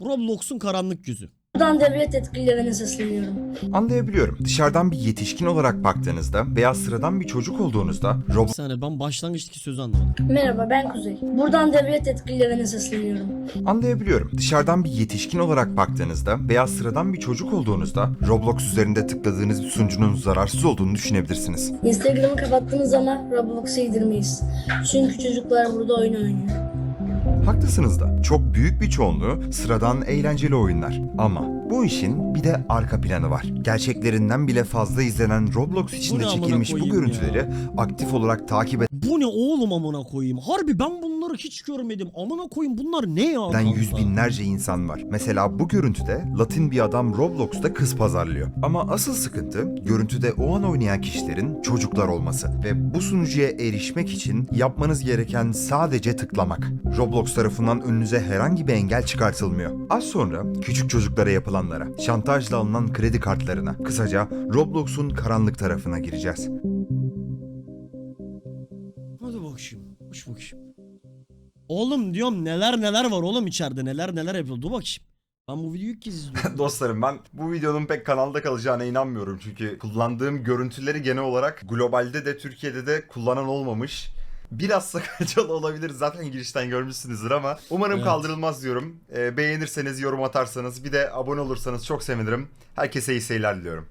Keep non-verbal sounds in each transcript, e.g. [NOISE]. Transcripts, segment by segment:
Roblox'un karanlık yüzü. Buradan devlet yetkililerine sesleniyorum. Anlayabiliyorum. Dışarıdan bir yetişkin olarak baktığınızda veya sıradan bir çocuk olduğunuzda Bir saniye ben başlangıçtaki sözü anlamadım. Merhaba ben Kuzey. Buradan devlet yetkililerine sesleniyorum. Anlayabiliyorum. Dışarıdan bir yetişkin olarak baktığınızda veya sıradan bir çocuk olduğunuzda Roblox üzerinde tıkladığınız bir sunucunun zararsız olduğunu düşünebilirsiniz. Instagram'ı kapattınız ama Roblox'a yedirmeyiz. Çünkü çocuklar burada oyun oynuyor. Haklısınız da çok büyük bir çoğunluğu sıradan eğlenceli oyunlar. Ama bu işin bir de arka planı var. Gerçeklerinden bile fazla izlenen Roblox içinde çekilmiş bu görüntüleri aktif olarak takip Bu ne oğlum amına koyayım? Harbi ben bunları hiç görmedim. Amına koyayım bunlar ne ya? kanka? yüz binlerce insan var. Mesela bu görüntüde Latin bir adam Roblox'ta kız pazarlıyor. Ama asıl sıkıntı görüntüde o an oynayan kişilerin çocuklar olması. Ve bu sunucuya erişmek için yapmanız gereken sadece tıklamak. Roblox tarafından önünüze herhangi bir engel çıkartılmıyor. Az sonra küçük çocuklara yapılanlara, şantajla alınan kredi kartlarına, kısaca Roblox'un karanlık tarafına gireceğiz. Bakayım. Hoş bakayım. Oğlum diyorum neler neler var oğlum içeride neler neler yapıyor. Dur bakayım. Ben bu videoyu ilk kez [LAUGHS] izliyorum. Dostlarım ben bu videonun pek kanalda kalacağına inanmıyorum. Çünkü kullandığım görüntüleri genel olarak globalde de Türkiye'de de kullanan olmamış. Biraz [LAUGHS] sakıncalı olabilir zaten girişten görmüşsünüzdür ama umarım Evet. kaldırılmaz diyorum. Ee, beğenirseniz, yorum atarsanız bir de abone olursanız çok sevinirim. Herkese iyi seyirler diliyorum.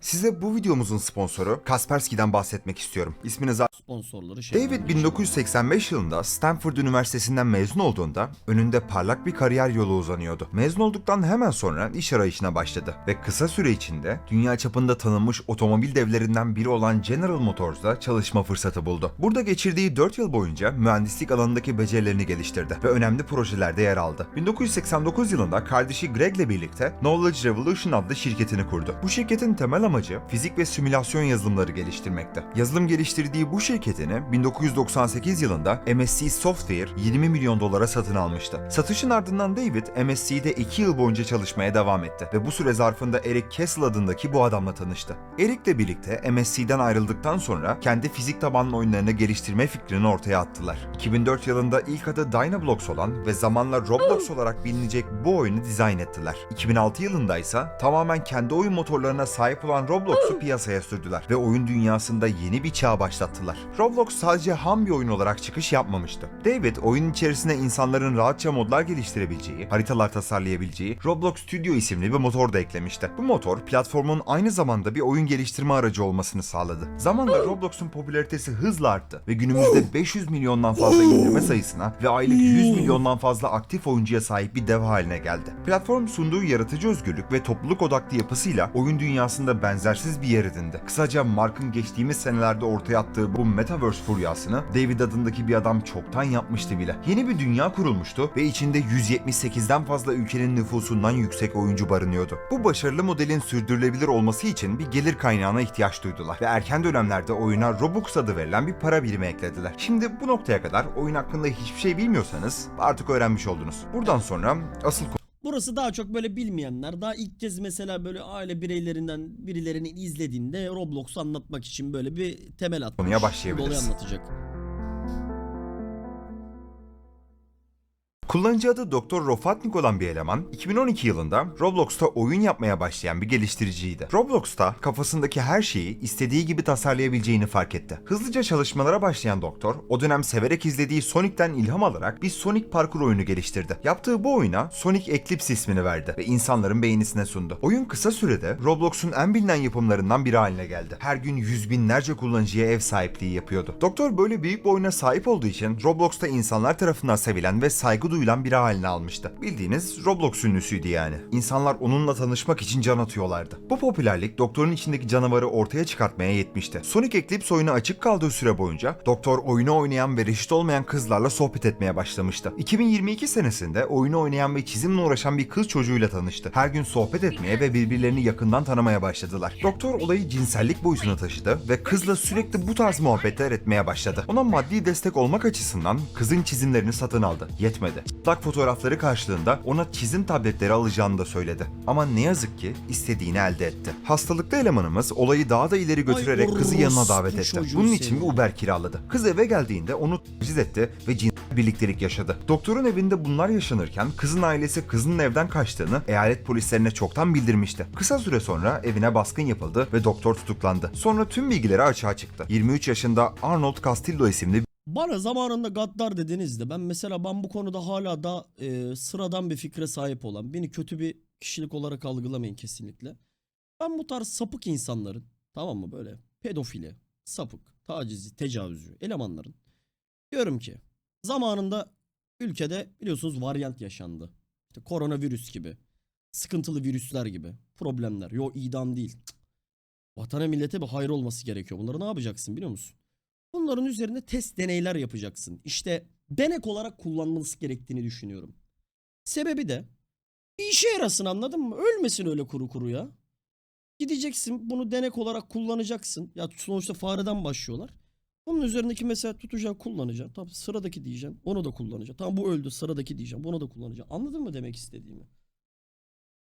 Size bu videomuzun sponsoru Kaspersky'den bahsetmek istiyorum. İsmini zaten Sponsorları şey. David 1985 yılında Stanford Üniversitesi'nden mezun olduğunda önünde parlak bir kariyer yolu uzanıyordu. Mezun olduktan hemen sonra iş arayışına başladı ve kısa süre içinde dünya çapında tanınmış otomobil devlerinden biri olan General Motors'da çalışma fırsatı buldu. Burada geçirdiği 4 yıl boyunca mühendislik alanındaki becerilerini geliştirdi ve önemli projelerde yer aldı. 1989 yılında kardeşi Greg'le birlikte Knowledge Revolution adlı şirketini kurdu. Bu şirketin temel amacı fizik ve simülasyon yazılımları geliştirmekti. Yazılım geliştirdiği bu şirketini 1998 yılında MSC Software 20 milyon dolara satın almıştı. Satışın ardından David MSC'de 2 yıl boyunca çalışmaya devam etti ve bu süre zarfında Eric Kessel adındaki bu adamla tanıştı. Eric'le birlikte MSC'den ayrıldıktan sonra kendi fizik tabanlı oyunlarını geliştirme fikrini ortaya attılar. 2004 yılında ilk adı Dynablocks olan ve zamanla Roblox olarak bilinecek bu oyunu dizayn ettiler. 2006 yılında ise tamamen kendi oyun motorlarına sahip olan Roblox'u piyasaya sürdüler ve oyun dünyasında yeni bir çağ başlattılar. Roblox sadece ham bir oyun olarak çıkış yapmamıştı. David oyun içerisine insanların rahatça modlar geliştirebileceği, haritalar tasarlayabileceği Roblox Studio isimli bir motor da eklemişti. Bu motor platformun aynı zamanda bir oyun geliştirme aracı olmasını sağladı. Zamanla Roblox'un popülaritesi hızla arttı ve günümüzde 500 milyondan fazla indirme sayısına ve aylık 100 milyondan fazla aktif oyuncuya sahip bir dev haline geldi. Platform sunduğu yaratıcı özgürlük ve topluluk odaklı yapısıyla oyun dünyasında benzersiz bir yer edindi. Kısaca Mark'ın geçtiğimiz senelerde ortaya attığı bu Metaverse furyasını David adındaki bir adam çoktan yapmıştı bile. Yeni bir dünya kurulmuştu ve içinde 178'den fazla ülkenin nüfusundan yüksek oyuncu barınıyordu. Bu başarılı modelin sürdürülebilir olması için bir gelir kaynağına ihtiyaç duydular ve erken dönemlerde oyuna Robux adı verilen bir para birimi eklediler. Şimdi bu noktaya kadar oyun hakkında hiçbir şey bilmiyorsanız artık öğrenmiş oldunuz. Buradan sonra asıl Burası daha çok böyle bilmeyenler. Daha ilk kez mesela böyle aile bireylerinden birilerini izlediğinde Roblox'u anlatmak için böyle bir temel atmış. Konuya başlayabiliriz. Dolayı anlatacak. Kullanıcı adı Dr. Rofatnik olan bir eleman 2012 yılında Roblox'ta oyun yapmaya başlayan bir geliştiriciydi. Roblox'ta kafasındaki her şeyi istediği gibi tasarlayabileceğini fark etti. Hızlıca çalışmalara başlayan doktor o dönem severek izlediği Sonic'ten ilham alarak bir Sonic parkur oyunu geliştirdi. Yaptığı bu oyuna Sonic Eclipse ismini verdi ve insanların beğenisine sundu. Oyun kısa sürede Roblox'un en bilinen yapımlarından biri haline geldi. Her gün yüz binlerce kullanıcıya ev sahipliği yapıyordu. Doktor böyle büyük bir oyuna sahip olduğu için Roblox'ta insanlar tarafından sevilen ve saygı duyulan biri haline almıştı. Bildiğiniz Roblox ünlüsüydü yani. İnsanlar onunla tanışmak için can atıyorlardı. Bu popülerlik doktorun içindeki canavarı ortaya çıkartmaya yetmişti. Sonic Eclipse oyunu açık kaldığı süre boyunca doktor oyunu oynayan ve reşit olmayan kızlarla sohbet etmeye başlamıştı. 2022 senesinde oyunu oynayan ve çizimle uğraşan bir kız çocuğuyla tanıştı. Her gün sohbet etmeye ve birbirlerini yakından tanımaya başladılar. Doktor olayı cinsellik boyutuna taşıdı ve kızla sürekli bu tarz muhabbetler etmeye başladı. Ona maddi destek olmak açısından kızın çizimlerini satın aldı. Yetmedi. Çıplak fotoğrafları karşılığında ona çizim tabletleri alacağını da söyledi. Ama ne yazık ki istediğini elde etti. Hastalıklı elemanımız olayı daha da ileri götürerek kızı yanına davet etti. Bunun için bir Uber kiraladı. Kız eve geldiğinde onu taciz etti ve cins birliktelik yaşadı. Doktorun evinde bunlar yaşanırken kızın ailesi kızının evden kaçtığını eyalet polislerine çoktan bildirmişti. Kısa süre sonra evine baskın yapıldı ve doktor tutuklandı. Sonra tüm bilgileri açığa çıktı. 23 yaşında Arnold Castillo isimli Bana zamanında gaddar dediğinizde ben mesela ben bu konuda hala da e, sıradan bir fikre sahip olan beni kötü bir kişilik olarak algılamayın kesinlikle. Ben bu tarz sapık insanların tamam mı böyle pedofili, sapık, tacizi, tecavüzcü elemanların diyorum ki zamanında ülkede biliyorsunuz varyant yaşandı. İşte koronavirüs gibi, sıkıntılı virüsler gibi problemler. Yo idam değil. Vatana millete bir hayır olması gerekiyor. Bunları ne yapacaksın biliyor musun? Bunların üzerine test deneyler yapacaksın. İşte denek olarak kullanılması gerektiğini düşünüyorum. Sebebi de bir işe yarasın anladın mı? Ölmesin öyle kuru kuru ya. Gideceksin bunu denek olarak kullanacaksın. Ya sonuçta fareden başlıyorlar. Bunun üzerindeki mesela tutacaksın kullanacaksın. Tamam sıradaki diyeceksin. Onu da kullanacaksın. Tamam bu öldü sıradaki diyeceğim. Bunu da kullanacaksın. Anladın mı demek istediğimi?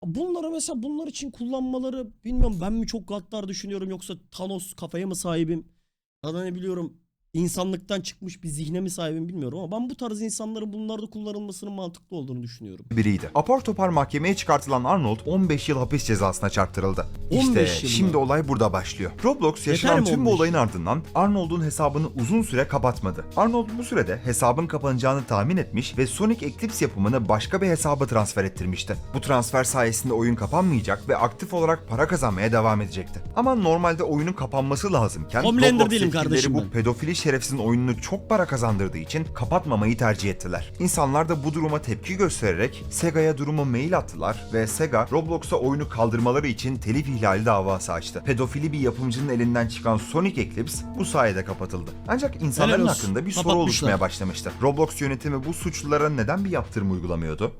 Bunları mesela bunlar için kullanmaları bilmiyorum ben mi çok gaddar düşünüyorum yoksa Thanos kafaya mı sahibim? Ne biliyorum insanlıktan çıkmış bir zihne mi sahibim bilmiyorum ama ben bu tarz insanların bunlarda kullanılmasının mantıklı olduğunu düşünüyorum. biriydi. Apar topar mahkemeye çıkartılan Arnold 15 yıl hapis cezasına çarptırıldı. 15 İşte yıl mı? şimdi olay burada başlıyor. Roblox yaşanan mi tüm bu 15 olayın ardından Arnold'un hesabını uzun süre kapatmadı. Arnold bu sürede hesabın kapanacağını tahmin etmiş ve Sonic Eclipse yapımını başka bir hesaba transfer ettirmişti. Bu transfer sayesinde oyun kapanmayacak ve aktif olarak para kazanmaya devam edecekti. Ama normalde oyunun kapanması lazımken Homelander Roblox değilim yetkilileri kardeşim bu ben. pedofili şerefsizin oyununu çok para kazandırdığı için kapatmamayı tercih ettiler. İnsanlar da bu duruma tepki göstererek Sega'ya durumu mail attılar ve Sega Roblox'a oyunu kaldırmaları için telif ihlali davası açtı. Pedofili bir yapımcının elinden çıkan Sonic Eclipse bu sayede kapatıldı. Ancak insanların hakkında bir soru oluşmaya başlamıştı. Roblox yönetimi bu suçlulara neden bir yaptırım uygulamıyordu?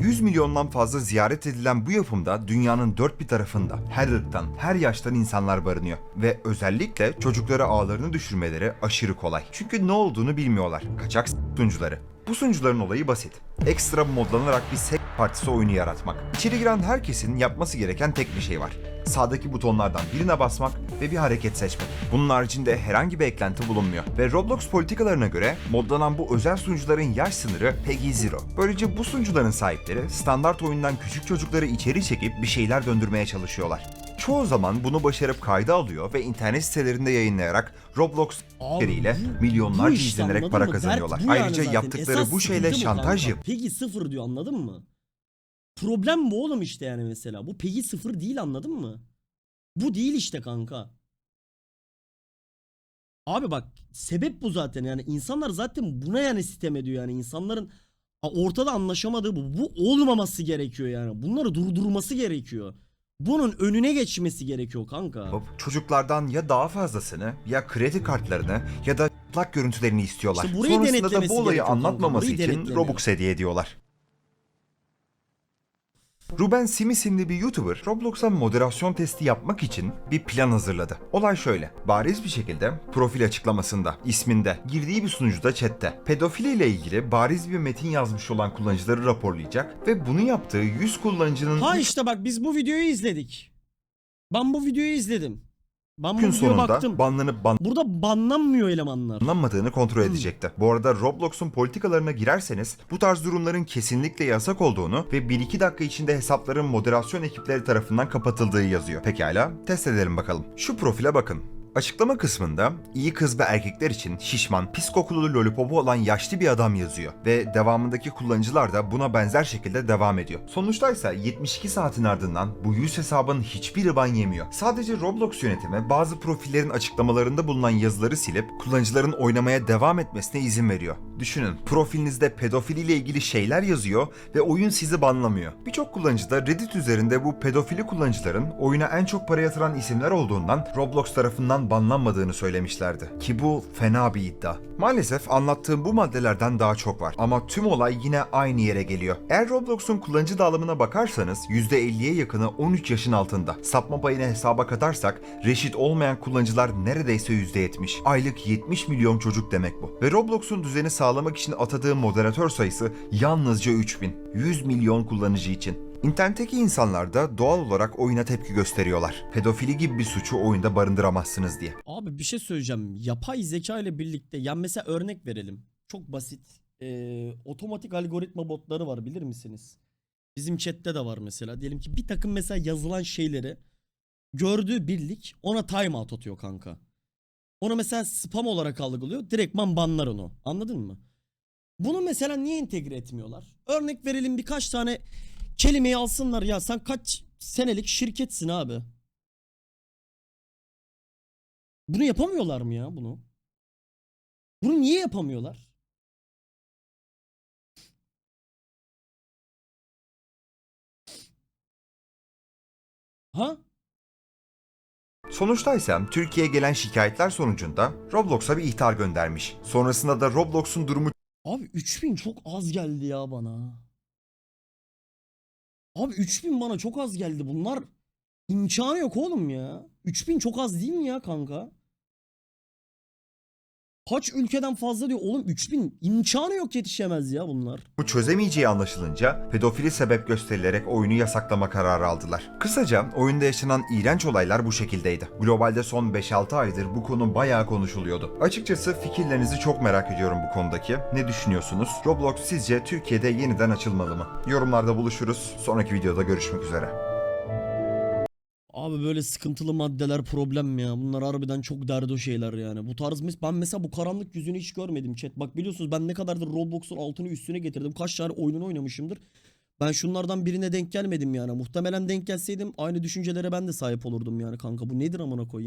100 milyondan fazla ziyaret edilen bu yapımda dünyanın dört bir tarafında her ırktan, her yaştan insanlar barınıyor. Ve özellikle çocuklara ağlarını düşürmeleri aşırı kolay. Çünkü ne olduğunu bilmiyorlar. Kaçak sunucuları. Bu sunucuların olayı basit. Ekstra modlanarak bir sek partisi oyunu yaratmak. İçeri giren herkesin yapması gereken tek bir şey var. Sağdaki butonlardan birine basmak ve bir hareket seçmek. Bunun haricinde herhangi bir eklenti bulunmuyor. Ve Roblox politikalarına göre modlanan bu özel sunucuların yaş sınırı PEGI Zero. Böylece bu sunucuların sahipleri standart oyundan küçük çocukları içeri çekip bir şeyler döndürmeye çalışıyorlar. Çoğu zaman bunu başarıp kayda alıyor ve internet sitelerinde yayınlayarak Roblox ile milyonlarca işte, izlenerek para mı? Kazanıyorlar. yani Ayrıca zaten. yaptıkları Esas bu şeyle şantaj kanka. yap. Peggy sıfır diyor anladın mı? Problem bu oğlum işte yani mesela. Bu Peggy sıfır değil anladın mı? Bu değil işte kanka. Abi bak sebep bu zaten yani insanlar zaten buna yani sitem ediyor yani insanların ortada anlaşamadığı bu. Bu olmaması gerekiyor yani. Bunları durdurması gerekiyor. Bunun önüne geçmesi gerekiyor kanka. Çocuklardan ya daha fazlasını ya kredi kartlarını ya da plak görüntülerini istiyorlar. İşte Sonrasında da bu olayı burayı için. Robux hediye ediyorlar. Ruben Sim isimli bir YouTuber Roblox'a moderasyon testi yapmak için bir plan hazırladı. Olay şöyle. Bariz bir şekilde profil açıklamasında, isminde, girdiği bir sunucuda chatte pedofili ile ilgili bariz bir metin yazmış olan kullanıcıları raporlayacak ve bunu yaptığı 100 kullanıcının Ha işte bak biz bu videoyu izledik. Ben bu videoyu izledim. Ben gün videoya sonunda baktım. banlanıp ban Burada banlanmıyor elemanlar. banlanmadığını kontrol edecekti. Bu arada Roblox'un politikalarına girerseniz bu tarz durumların kesinlikle yasak olduğunu ve 1-2 dakika içinde hesapların moderasyon ekipleri tarafından kapatıldığı yazıyor. Pekala test edelim bakalım. Şu profile bakın. Açıklama kısmında iyi kız ve erkekler için şişman, pis kokulu lollipopu olan yaşlı bir adam yazıyor ve devamındaki kullanıcılar da buna benzer şekilde devam ediyor. Sonuçta ise 72 saatin ardından bu 100 hesabın hiçbiri ban yemiyor. Sadece Roblox yönetimi bazı profillerin açıklamalarında bulunan yazıları silip kullanıcıların oynamaya devam etmesine izin veriyor. Düşünün profilinizde pedofiliyle ilgili şeyler yazıyor ve oyun sizi banlamıyor. Birçok kullanıcı da Reddit üzerinde bu pedofili kullanıcıların oyuna en çok para yatıran isimler olduğundan Roblox banlanmadığını söylemişlerdi. Ki bu fena bir iddia. Maalesef anlattığım bu maddelerden daha çok var ama tüm olay yine aynı yere geliyor. Eğer Roblox'un kullanıcı dağılımına bakarsanız %50'ye yakını 13 yaşın altında. Sapma payını hesaba katarsak reşit olmayan kullanıcılar neredeyse %70. Aylık 70 milyon çocuk demek bu. Ve Roblox'un düzeni sağlamak için atadığı moderatör sayısı yalnızca 3000. 100 milyon kullanıcı için. İnternetteki insanlar da doğal olarak oyuna tepki gösteriyorlar. Pedofili gibi bir suçu oyunda barındıramazsınız diye. Abi bir şey söyleyeceğim. Yapay zeka ile birlikte yani mesela örnek verelim. Çok basit. Ee, otomatik algoritma botları var bilir misiniz? Bizim chatte de var mesela. Diyelim ki bir takım mesela yazılan şeyleri gördüğü birlik ona timeout atıyor kanka. Onu mesela spam olarak algılıyor. Direktman banlar onu. Anladın mı? Bunu mesela niye entegre etmiyorlar? Örnek verelim birkaç tane kelimeyi alsınlar ya sen kaç senelik şirketsin abi. Bunu yapamıyorlar mı ya bunu? Bunu niye yapamıyorlar? Ha? Sonuçta ise Türkiye'ye gelen şikayetler sonucunda Roblox'a bir ihtar göndermiş. Sonrasında da Roblox'un durumu Abi 3000 çok az geldi ya bana. Abi 3000 bana çok az geldi. Bunlar imkanı yok oğlum ya. 3000 çok az değil mi ya kanka? Kaç ülkeden fazla diyor oğlum 3000 imkanı yok yetişemez ya bunlar. Bu çözemeyeceği anlaşılınca pedofili sebep gösterilerek oyunu yasaklama kararı aldılar. Kısaca oyunda yaşanan iğrenç olaylar bu şekildeydi. Globalde son 5-6 aydır bu konu bayağı konuşuluyordu. Açıkçası fikirlerinizi çok merak ediyorum bu konudaki. Ne düşünüyorsunuz? Roblox sizce Türkiye'de yeniden açılmalı mı? Yorumlarda buluşuruz. Sonraki videoda görüşmek üzere. Abi böyle sıkıntılı maddeler problem ya. Bunlar harbiden çok derdo şeyler yani. Bu tarz mes- ben mesela bu karanlık yüzünü hiç görmedim chat. Bak biliyorsunuz ben ne kadardır Roblox'un altını üstüne getirdim. Kaç tane oyununu oynamışımdır. Ben şunlardan birine denk gelmedim yani. Muhtemelen denk gelseydim aynı düşüncelere ben de sahip olurdum yani kanka. Bu nedir amına koyayım?